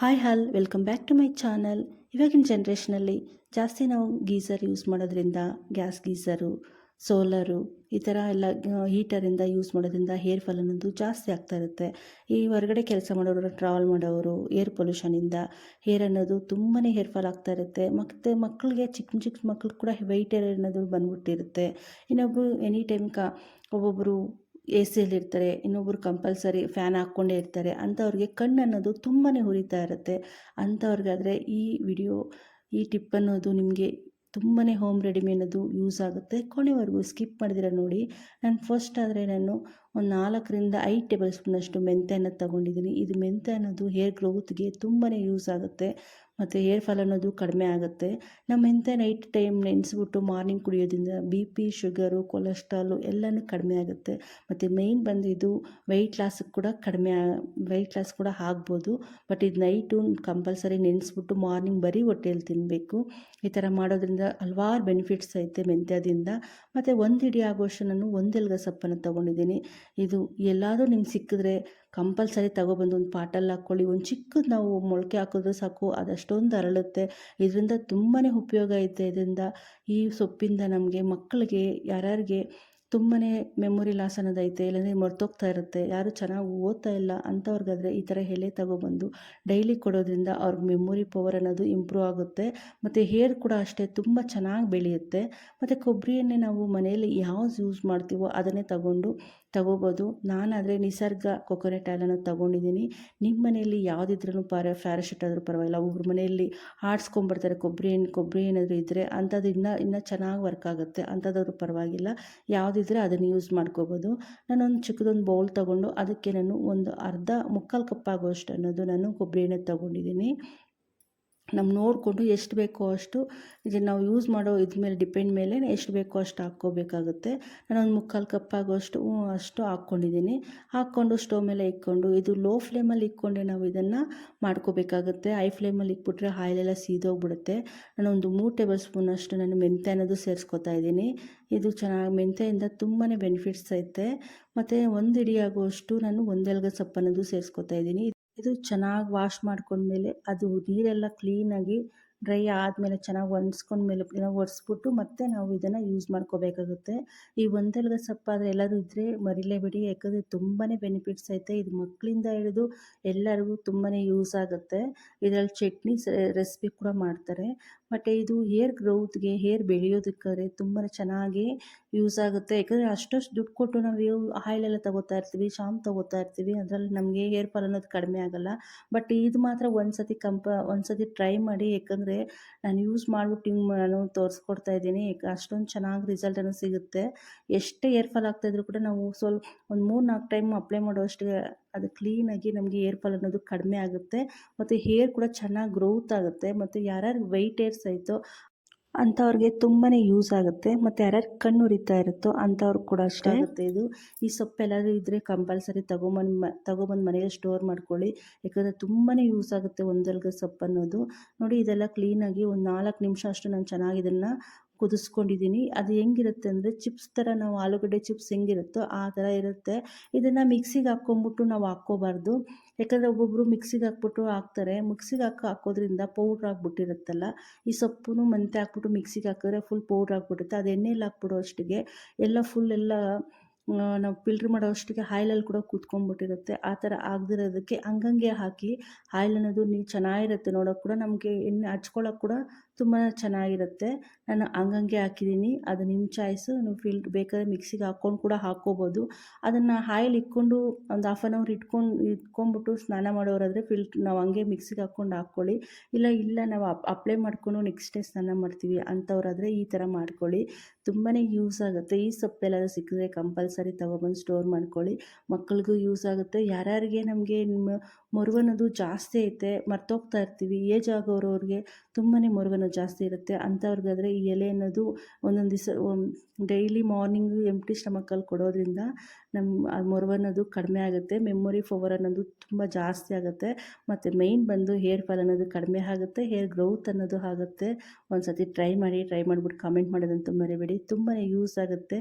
Hi all, welcome back to my channel. ಇವಾಗಿನ ಜನ್ರೇಷನಲ್ಲಿ ಜಾಸ್ತಿ ನಾವು ಗೀಸರ್ ಯೂಸ್ ಮಾಡೋದ್ರಿಂದ ಗ್ಯಾಸ್ ಗೀಸರು, ಸೋಲರು, ಈ ಥರ ಎಲ್ಲ ಹೀಟರಿಂದ ಯೂಸ್ ಮಾಡೋದ್ರಿಂದ ಹೇರ್ ಫಾಲ್ ಅನ್ನೋದು ಜಾಸ್ತಿ ಆಗ್ತಾ ಇರುತ್ತೆ. ಈ ಹೊರಗಡೆ ಕೆಲಸ ಮಾಡೋರು, ಟ್ರಾವೆಲ್ ಮಾಡೋರು, ಏರ್ ಪೊಲ್ಯೂಷನಿಂದ ಹೇರ್ ಅನ್ನೋದು ತುಂಬಾ ಹೇರ್ ಫಾಲ್ ಆಗ್ತಾ ಇರುತ್ತೆ. ಮತ್ತು ಮಕ್ಕಳಿಗೆ, ಚಿಕ್ಕ ಚಿಕ್ಕ ಮಕ್ಕಳು ಕೂಡ ವೈಟ್ ಹೇರ್ ಅನ್ನೋದು ಬಂದ್ಬಿಟ್ಟಿರುತ್ತೆ. ಇನ್ನೊಬ್ಬರು ಎನಿ ಟೈಮ್ ಕ ಒಬ್ಬೊಬ್ಬರು ಎ ಸಿಯಲ್ಲಿರ್ತಾರೆ ಇನ್ನೊಬ್ಬರು ಕಂಪಲ್ಸರಿ ಫ್ಯಾನ್ ಹಾಕ್ಕೊಂಡೇ ಇರ್ತಾರೆ ಅಂಥವ್ರಿಗೆ ಕಣ್ಣು ಅನ್ನೋದು ತುಂಬಾ ಹುರಿತಾ ಇರುತ್ತೆ. ಅಂಥವ್ರಿಗಾದರೆ ಈ ವಿಡಿಯೋ, ಈ ಟಿಪ್ ಅನ್ನೋದು ನಿಮಗೆ ತುಂಬಾ ಹೋಮ್ ರೆಡಿಮೆ ಅನ್ನೋದು ಯೂಸ್ ಆಗುತ್ತೆ. ಕೊನೆವರೆಗೂ ಸ್ಕಿಪ್ ಮಾಡಿದಿರ ನೋಡಿ. ನಾನು ಫಸ್ಟ್ ಆದರೆ ನಾನು ಒಂದು ನಾಲ್ಕರಿಂದ ಐದು ಟೇಬಲ್ ಸ್ಪೂನಷ್ಟು ಅನ್ನೋದು ತಗೊಂಡಿದ್ದೀನಿ ಇದು ಮೆಂತೆ ಅನ್ನೋದು ಹೇರ್ ಗ್ರೋತ್ಗೆ ತುಂಬಾ ಯೂಸ್ ಆಗುತ್ತೆ. ಮತ್ತು ಹೇರ್ ಫಾಲ್ ಅನ್ನೋದು ಕಡಿಮೆ ಆಗುತ್ತೆ. ನಮ್ಮ ಮೆಂತ್ಯ ನೈಟ್ ಟೈಮ್ ನೆನೆಸ್ಬಿಟ್ಟು ಮಾರ್ನಿಂಗ್ ಕುಡಿಯೋದ್ರಿಂದ ಬಿ ಪಿ ಶುಗರು ಕೊಲೆಸ್ಟ್ರಾಲು ಎಲ್ಲನೂ ಕಡಿಮೆ ಆಗುತ್ತೆ. ಮತ್ತು ಮೇಯ್ನ್ ಬಂದು ಇದು ವೆಯ್ಟ್ ಲಾಸ್ಗೆ ಕೂಡ ಕಡಿಮೆ ವೆಯ್ಟ್ ಲಾಸ್ ಕೂಡ ಆಗ್ಬೋದು. ಬಟ್ ಇದು ನೈಟು ಕಂಪಲ್ಸರಿ ನೆನೆಸ್ಬಿಟ್ಟು ಮಾರ್ನಿಂಗ್ ಬರೀ ಹೊಟ್ಟೆಯಲ್ಲಿ ತಿನ್ನಬೇಕು ಈ ಥರ ಮಾಡೋದ್ರಿಂದ ಹಲ್ವಾರು ಬೆನಿಫಿಟ್ಸ್ ಐತೆ ಮೆಂತ್ಯದಿಂದ. ಮತ್ತು ಒಂದು ಹಿಡಿ ಆಗೋಷ್ಟು ನಾನು ಒಂದೆಲ್ಗ ಸೊಪ್ಪನ್ನು ತೊಗೊಂಡಿದ್ದೀನಿ. ಇದು ಎಲ್ಲಾದರೂ ನಿಮ್ಗೆ ಸಿಕ್ಕಿದ್ರೆ ಕಂಪಲ್ಸರಿ ತಗೊಬಂದು ಒಂದು ಪಾಟಲ್ಲಿ ಹಾಕ್ಕೊಳ್ಳಿ. ಒಂದು ಚಿಕ್ಕದು ನಾವು ಮೊಳಕೆ ಹಾಕಿದ್ರೆ ಸಾಕು ಅದಷ್ಟೊಂದು ಅರಳುತ್ತೆ. ಇದರಿಂದ ತುಂಬಾ ಉಪಯೋಗ ಐತೆ ಇದರಿಂದ. ಈ ಸೊಪ್ಪಿಂದ ನಮಗೆ ಮಕ್ಕಳಿಗೆ, ಯಾರ್ಯಾರಿಗೆ ತುಂಬಾ ಮೆಮೊರಿ ಲಾಸ್ ಅನ್ನೋದೈತೆ, ಇಲ್ಲಾಂದರೆ ಮರ್ತೋಗ್ತಾ ಇರುತ್ತೆ. ಯಾರು ಚೆನ್ನಾಗಿ ಓದ್ತಾ ಇಲ್ಲ ಅಂಥವ್ರಿಗಾದರೆ ಈ ಥರ ಎಲೆ ತಗೊಬಂದು ಡೈಲಿ ಕೊಡೋದ್ರಿಂದ ಅವ್ರಿಗೆ ಮೆಮೊರಿ ಪವರ್ ಅನ್ನೋದು ಇಂಪ್ರೂವ್ ಆಗುತ್ತೆ. ಮತ್ತು ಹೇರ್ ಕೂಡ ಅಷ್ಟೇ ತುಂಬ ಚೆನ್ನಾಗಿ ಬೆಳೆಯುತ್ತೆ. ಮತ್ತು ಕೊಬ್ಬರಿ ಎಣ್ಣೆ ನಾವು ಮನೆಯಲ್ಲಿ ಯಾವ್ದು ಯೂಸ್ ಮಾಡ್ತೀವೋ ಅದನ್ನೇ ತಗೊಂಡು ತಗೋಬೋದು. ನಾನಾದರೆ ನಿಸರ್ಗ ಕೊಕೊನೆಟ್ ಆಯಿಲನ್ನು ತೊಗೊಂಡಿದ್ದೀನಿ. ನಿಮ್ಮ ಮನೆಯಲ್ಲಿ ಯಾವುದಿದ್ರೂ ಪರ ಫ್ಯಾರಶೀಟ್ ಆದರೂ ಪರವಾಗಿಲ್ಲ. ಒಬ್ಬರು ಮನೆಯಲ್ಲಿ ಆಡಿಸ್ಕೊಂಬರ್ತಾರೆ ಕೊಬ್ಬರಿ ಎಣ್ಣೆ ಕೊಬ್ಬರಿ ಏನಾದರೂ ಇದ್ದರೆ ಅಂಥದ್ದು ಇನ್ನೂ ಇನ್ನೂ ಚೆನ್ನಾಗಿ ವರ್ಕ್ ಆಗುತ್ತೆ. ಅಂಥದ್ದಾದ್ರೂ ಪರವಾಗಿಲ್ಲ. ಯಾವುದಿದ್ರೆ ಅದನ್ನು ಯೂಸ್ ಮಾಡ್ಕೋಬೋದು. ನಾನೊಂದು ಚಿಕ್ಕದೊಂದು ಬೌಲ್ ತೊಗೊಂಡು ಅದಕ್ಕೆ ನಾನು ಒಂದು ಅರ್ಧ ಮುಕ್ಕಾಲು ಕಪ್ ಆಗೋಷ್ಟು ಅನ್ನೋದು ನಾನು ಕೊಬ್ಬರಿ ಎಣ್ಣೆ ತೊಗೊಂಡಿದ್ದೀನಿ. ನಮ್ಗೆ ನೋಡಿಕೊಂಡು ಎಷ್ಟು ಬೇಕೋ ಅಷ್ಟು ಇದನ್ನು ನಾವು ಯೂಸ್ ಮಾಡೋ ಇದ್ರ ಮೇಲೆ ಡಿಪೆಂಡ್ ಮೇಲೆ ಎಷ್ಟು ಬೇಕೋ ಅಷ್ಟು ಹಾಕ್ಕೋಬೇಕಾಗುತ್ತೆ. ಒಂದು ಮುಕ್ಕಾಲು ಕಪ್ ಆಗೋಷ್ಟು ಅಷ್ಟು ಹಾಕ್ಕೊಂಡಿದ್ದೀನಿ ಹಾಕ್ಕೊಂಡು ಸ್ಟವ್ ಮೇಲೆ ಇಕ್ಕೊಂಡು, ಇದು ಲೋ ಫ್ಲೇಮಲ್ಲಿ ಇಕ್ಕೊಂಡೆ ನಾವು ಇದನ್ನು ಮಾಡ್ಕೋಬೇಕಾಗುತ್ತೆ. ಹೈ ಫ್ಲೇಮಲ್ಲಿ ಇಕ್ಬಿಟ್ರೆ ಆಯಿಲೆಲ್ಲ ಸೀದೋಗ್ಬಿಡುತ್ತೆ. ನಾನೊಂದು ಮೂರು ಟೇಬಲ್ ಸ್ಪೂನ್ ಅಷ್ಟು ನಾನು ಮೆಂತ್ಯ ಅನ್ನೋದು ಸೇರಿಸ್ಕೊತಾ ಇದ್ದೀನಿ ಇದು ಚೆನ್ನಾಗಿ ಮೆಂತ್ಯೆಯಿಂದ ತುಂಬಾ ಬೆನಿಫಿಟ್ಸ್ ಐತೆ. ಮತ್ತು ಒಂದು ಹಿಡಿ ಆಗುವಷ್ಟು ನಾನು ಒಂದೆಲ್ಗ ಸೊಪ್ಪನ್ನದು ಸೇರಿಸ್ಕೊತಾ ಇದ್ದೀನಿ ಇದು ಚೆನ್ನಾಗಿ ವಾಶ್ ಮಾಡ್ಕೊಂಡ್ಮೇಲೆ ಅದು ನೀರೆಲ್ಲ ಕ್ಲೀನಾಗಿ ಡ್ರೈ ಆದಮೇಲೆ ಚೆನ್ನಾಗಿ ಒಣಸ್ಕೊಂಡ್ಮೇಲೆ ಒರೆಸ್ಬಿಟ್ಟು ಮತ್ತೆ ನಾವು ಇದನ್ನು ಯೂಸ್ ಮಾಡ್ಕೋಬೇಕಾಗುತ್ತೆ. ಈ ಒಂದೆಲ್ಗ ಸೊಪ್ಪಾದರೆ ಎಲ್ಲರೂ ಇದ್ದರೆ ಮರಿಲೇಬೇಡಿ ಯಾಕಂದರೆ ತುಂಬಾ ಬೆನಿಫಿಟ್ಸ್ ಐತೆ. ಇದು ಮಕ್ಕಳಿಂದ ಹಿಡಿದು ಎಲ್ಲರಿಗೂ ತುಂಬಾ ಯೂಸ್ ಆಗುತ್ತೆ. ಇದರಲ್ಲಿ ಚಟ್ನಿ ರೆಸಿಪಿ ಕೂಡ ಮಾಡ್ತಾರೆ. ಮತ್ತು ಇದು ಹೇರ್ ಗ್ರೋತ್ಗೆ ಹೇರ್ ಬೆಳೆಯೋದಕ್ಕಾದ್ರೆ ತುಂಬಾ ಚೆನ್ನಾಗಿ ಯೂಸ್ ಆಗುತ್ತೆ. ಯಾಕಂದರೆ ಅಷ್ಟಷ್ಟು ದುಡ್ಡು ಕೊಟ್ಟು ನಾವು ಆಯಿಲೆಲ್ಲ ತಗೋತಾ ಇರ್ತೀವಿ ಶಾಂಪ್ ತಗೋತಾ ಇರ್ತೀವಿ, ಅದರಲ್ಲಿ ನಮಗೆ ಹೇರ್ ಫಾಲ್ ಅನ್ನೋದು ಕಡಿಮೆ ಆಗೋಲ್ಲ. ಬಟ್ ಇದು ಮಾತ್ರ ಒಂದು ಸತಿ ಕಂಪ ಒಂದು ಸತಿ ಟ್ರೈ ಮಾಡಿ, ಯಾಕಂದರೆ ನಾನು ಯೂಸ್ ಮಾಡಿಬಿಟ್ಟು ಹಿಂಗೆ ನಾನು ತೋರಿಸ್ಕೊಡ್ತಾ ಇದ್ದೀನಿ. ಅಷ್ಟೊಂದು ಚೆನ್ನಾಗಿ ರಿಸಲ್ಟನ್ನು ಸಿಗುತ್ತೆ. ಎಷ್ಟೇ ಹೇರ್ ಫಾಲ್ ಆಗ್ತಾಯಿದ್ರು ಕೂಡ ನಾವು ಸ್ವಲ್ಪ ಒಂದು ಮೂರು ನಾಲ್ಕು ಟೈಮ್ ಅಪ್ಲೈ ಮಾಡೋ ಅಷ್ಟಿಗೆ ಅದು ಕ್ಲೀನಾಗಿ ನಮಗೆ ಏರ್ ಫಾಲ್ ಅನ್ನೋದು ಕಡಿಮೆ ಆಗುತ್ತೆ. ಮತ್ತು ಹೇರ್ ಕೂಡ ಚೆನ್ನಾಗಿ ಗ್ರೋತ್ ಆಗುತ್ತೆ. ಮತ್ತು ಯಾರ್ಯಾರು ವೈಟ್ ಏರ್ಸ್ ಐತೋ ಅಂಥವ್ರಿಗೆ ತುಂಬಾ ಯೂಸ್ ಆಗುತ್ತೆ. ಮತ್ತು ಯಾರ್ಯಾರು ಕಣ್ಣು ಉರಿತಾ ಇರುತ್ತೋ ಅಂಥವ್ರಿಗೆ ಕೂಡ ಅಷ್ಟೇ ಆಗುತ್ತೆ ಇದು. ಈ ಸೊಪ್ಪು ಎಲ್ಲಾದರೂ ಇದ್ದರೆ ಕಂಪಲ್ಸರಿ ತಗೊಂಬಂದು ಮ ತೊಗೊಬಂದು ಮನೆಯಲ್ಲಿ ಸ್ಟೋರ್ ಮಾಡ್ಕೊಳ್ಳಿ. ಯಾಕಂದರೆ ತುಂಬಾ ಯೂಸ್ ಆಗುತ್ತೆ ಒಂದೆಲ್ಗ ಸೊಪ್ಪು ಅನ್ನೋದು ನೋಡಿ ಇದೆಲ್ಲ ಕ್ಲೀನಾಗಿ ಒಂದು ನಾಲ್ಕು ನಿಮಿಷ ಅಷ್ಟು ನಾನು ಚೆನ್ನಾಗಿ ಇದನ್ನು ಕುದಿಸ್ಕೊಂಡಿದ್ದೀನಿ. ಅದು ಹೆಂಗಿರುತ್ತೆ ಅಂದರೆ ಚಿಪ್ಸ್ ಥರ ನಾವು ಆಲೂಗಡ್ಡೆ ಚಿಪ್ಸ್ ಹೆಂಗಿರುತ್ತೋ ಆ ಥರ ಇರುತ್ತೆ. ಇದನ್ನು ಮಿಕ್ಸಿಗೆ ಹಾಕ್ಕೊಂಬಿಟ್ಟು ನಾವು ಹಾಕ್ಕೋಬಾರ್ದು. ಯಾಕಂದರೆ ಒಬ್ಬೊಬ್ಬರು ಮಿಕ್ಸಿಗೆ ಹಾಕ್ಬಿಟ್ಟು ಹಾಕ್ತಾರೆ. ಮಿಕ್ಸಿಗೆ ಹಾಕಿ ಹಾಕೋದ್ರಿಂದ ಪೌಡ್ರ್ ಆಗಿಬಿಟ್ಟಿರುತ್ತಲ್ಲ, ಈ ಸೊಪ್ಪು ಮೆಂತ್ಯ ಹಾಕ್ಬಿಟ್ಟು ಮಿಕ್ಸಿಗೆ ಹಾಕಿದ್ರೆ ಫುಲ್ ಪೌಡ್ರ್ ಆಗಿಬಿಡುತ್ತೆ. ಅದು ಎಣ್ಣೆಲಿ ಹಾಕ್ಬಿಡೋ ಅಷ್ಟಿಗೆ ಎಲ್ಲ ಫುಲ್ ಎಲ್ಲ ನಾವು ಫಿಲ್ಟ್ರ್ ಮಾಡೋ ಅಷ್ಟಿಗೆ ಕೂಡ ಕೂತ್ಕೊಂಡ್ಬಿಟ್ಟಿರುತ್ತೆ. ಆ ಥರ ಆಗದಿರೋದಕ್ಕೆ ಹಂಗಂಗೆ ಹಾಕಿ ಆಯಿಲ್ ಅನ್ನೋದು ನೀವು ಚೆನ್ನಾಗಿರುತ್ತೆ ನೋಡೋಕೆ ಕೂಡ ನಮಗೆ ಎಣ್ಣೆ ಹಚ್ಕೊಳ್ಳೋಕೆ ಕೂಡ ತುಂಬ ಚೆನ್ನಾಗಿರುತ್ತೆ. ನಾನು ಹಂಗಂಗೆ ಹಾಕಿದ್ದೀನಿ. ಅದು ನಿಮ್ಮ ಚಾಯ್ಸು ನೀವು ಫಿಲ್ಟ್ ಬೇಕಾದ್ರೆ ಮಿಕ್ಸಿಗೆ ಹಾಕ್ಕೊಂಡು ಕೂಡ ಹಾಕ್ಕೋಬೋದು. ಅದನ್ನು ಆಯಿಲ್ ಇಟ್ಕೊಂಡು ಒಂದು ಹಾಫ್ ಆನ್ ಅವರ್ ಇಟ್ಕೊಂಡು, ಇಟ್ಕೊಂಡ್ಬಿಟ್ಟು ಸ್ನಾನ ಮಾಡೋರಾದರೆ ಫಿಲ್ಟ್ ನಾವು ಹಂಗೆ ಮಿಕ್ಸಿಗೆ ಹಾಕ್ಕೊಂಡು ಹಾಕ್ಕೊಳ್ಳಿ. ಇಲ್ಲ ಇಲ್ಲ ನಾವು ಅಪ್ಲೈ ಮಾಡ್ಕೊಂಡು ನೆಕ್ಸ್ಟ್ ಡೇ ಸ್ನಾನ ಮಾಡ್ತೀವಿ ಅಂಥವ್ರಾದರೆ ಈ ಥರ ಮಾಡ್ಕೊಳ್ಳಿ. ತುಂಬಾ ಯೂಸ್ ಆಗುತ್ತೆ. ಈ ಸೊಪ್ಪೆಲ್ಲಾದ್ರೂ ಸಿಕ್ಕಿದ್ರೆ ಕಂಪಲ್ಸರಿ ತೊಗೊಬಂದು ಸ್ಟೋರ್ ಮಾಡ್ಕೊಳ್ಳಿ. ಮಕ್ಕಳಿಗೂ ಯೂಸ್ ಆಗುತ್ತೆ. ಯಾರ್ಯಾರಿಗೆ ನಮಗೆ ನಿಮ್ಮ ಮೊರುವನ್ನೋದು ಜಾಸ್ತಿ ಐತೆ, ಮರ್ತೋಗ್ತಾ ಇರ್ತೀವಿ ಏಜ್ ಆಗೋರವ್ರಿಗೆ ತುಂಬಾ ಮೊರುವನ್ನ ಜಾಸ್ತಿ ಇರುತ್ತೆ. ಅಂಥವ್ರಿಗಾದರೆ ಈ ಎಲೆ ಅನ್ನೋದು ಒಂದೊಂದು ದಿವಸ ಡೈಲಿ ಮಾರ್ನಿಂಗು ಎಂಟಿ ಸ್ಟಮಕಲ್ಲಿ ಕೊಡೋದ್ರಿಂದ ನಮ್ಮ ಮೊರವ ಅನ್ನೋದು ಕಡಿಮೆ ಆಗುತ್ತೆ. ಮೆಮೊರಿ ಪವರ್ ಅನ್ನೋದು ತುಂಬ ಜಾಸ್ತಿ ಆಗುತ್ತೆ. ಮತ್ತು ಮೈನ್ ಬಂದು ಹೇರ್ ಫಾಲ್ ಅನ್ನೋದು ಕಡಿಮೆ ಆಗುತ್ತೆ. ಹೇರ್ ಗ್ರೋತ್ ಅನ್ನೋದು ಆಗುತ್ತೆ. ಒಂದು ಸತಿ ಟ್ರೈ ಮಾಡಿ ಟ್ರೈ ಮಾಡಿಬಿಟ್ಟು ಕಮೆಂಟ್ ಮಾಡೋದಂತೂ ಮರಿಬೇಡಿ. ತುಂಬಾ ಯೂಸ್ ಆಗುತ್ತೆ.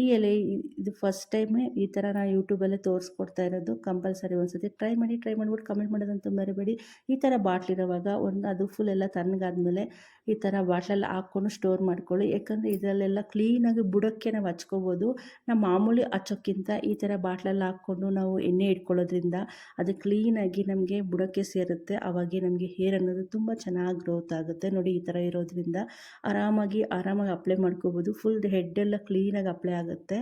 ಈ ಎಲೆ, ಇದು ಫಸ್ಟ್ ಟೈಮೇ ಈ ಥರ ನಾನು ಯೂಟ್ಯೂಬಲ್ಲೇ ತೋರಿಸ್ಕೊಡ್ತಾ ಇರೋದು. ಕಂಪಲ್ಸರಿ ಒಂದು ಸತಿ ಟ್ರೈ ಮಾಡಿ ಟ್ರೈ ಮಾಡಿಬಿಟ್ಟು ಕಮೆಂಟ್ ಮಾಡೋದಂತೂ ಮರಿಬೇಡಿ. ಈ ಥರ ಬಾಟ್ಲಿರೋವಾಗ ಒಂದು ಅದು ಫುಲ್ ಎಲ್ಲ ತಣ್ಣಗಾದ್ಮೇಲೆ ಈ ಥರ ಬಾಟ್ಲಲ್ಲಿ ಹಾಕ್ಕೊಂಡು ಸ್ಟೋರ್ ಮಾಡ್ಕೊಳ್ಳಿ. ಯಾಕಂದರೆ ಇದರಲ್ಲೆಲ್ಲ ಕ್ಲೀನಾಗಿ ಬುಡಕ್ಕೆ ನಾವು ಹಚ್ಕೋಬೋದು. ನಾವು ಮಾಮೂಲಿ ಹಚ್ಚೋಕ್ಕಿಂತ ಈ ಥರ ಬಾಟ್ಲಲ್ಲಿ ಹಾಕ್ಕೊಂಡು ನಾವು ಎಣ್ಣೆ ಇಟ್ಕೊಳ್ಳೋದ್ರಿಂದ ಅದು ಕ್ಲೀನಾಗಿ ನಮಗೆ ಬುಡಕ್ಕೆ ಸೇರುತ್ತೆ. ಅವಾಗೆ ನಮಗೆ ಹೇರ್ ಅನ್ನೋದು ತುಂಬ ಚೆನ್ನಾಗಿ ಗ್ರೋತ್ ಆಗುತ್ತೆ. ನೋಡಿ ಈ ಥರ ಇರೋದ್ರಿಂದ ಆರಾಮಾಗಿ ಆರಾಮಾಗಿ ಅಪ್ಲೈ ಮಾಡ್ಕೋಬೋದು. ಫುಲ್ ಹೆಡ್ಡೆಲ್ಲ ಕ್ಲೀನಾಗಿ ಅಪ್ಲೈ ಆಗುತ್ತೆ.